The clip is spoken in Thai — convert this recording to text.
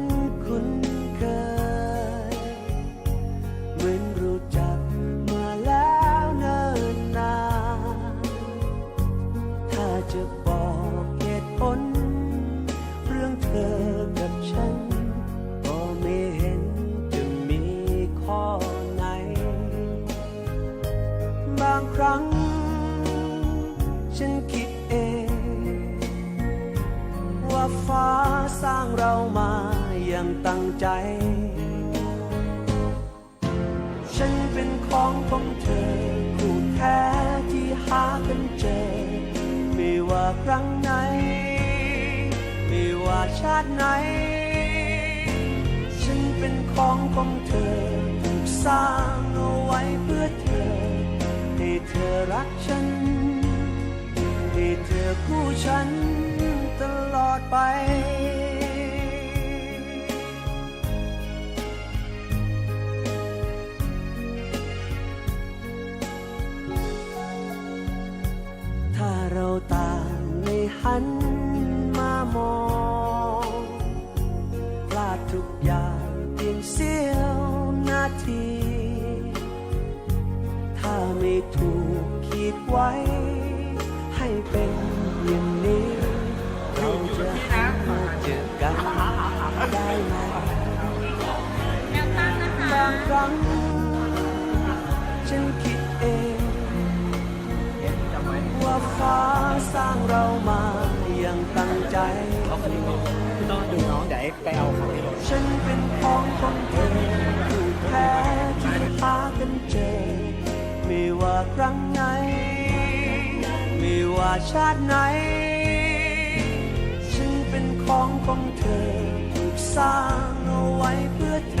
จะบอกเหตุผล เรื่องเธอกับฉัน ก็ไม่เห็นจะมีข้อไหน บางครั้ง ฉันคิดเอง ว่าฟ้าสร้างเรามาอย่างตั้งใจ ฉันเป็นของของเธอ ชาติไหน ฉันเป็นของของเธอถูกสร้างเอาไว้เพื่อเธอ ให้เธอรักฉัน ให้เธอคู่ฉันตลอดไปถ้าเราต่างไม่หัน ทุกอย่างเพียงเสี้ยวนาที ถ้าไม่ถูกคิดไว้ ให้เป็นอย่างนี้ เราจะหันมาเจอกันได้ไหมแนวตั้งนะคะบางครั้งฉันคิดเอง ว่าฟ้าสร้างเรามาอย่างตั้งใจต้องดูน้องเดี๋ยวเอ็กซ์ ไปเอาของที่รถฉันเป็นของของเธอผูกแพ้ที่พากันเจอ ไม่ว่าครั้งไหน ไม่ว่าชาติไหน ฉันเป็นของของเธอถูกสร้างเอาไว้เพื่อเธอ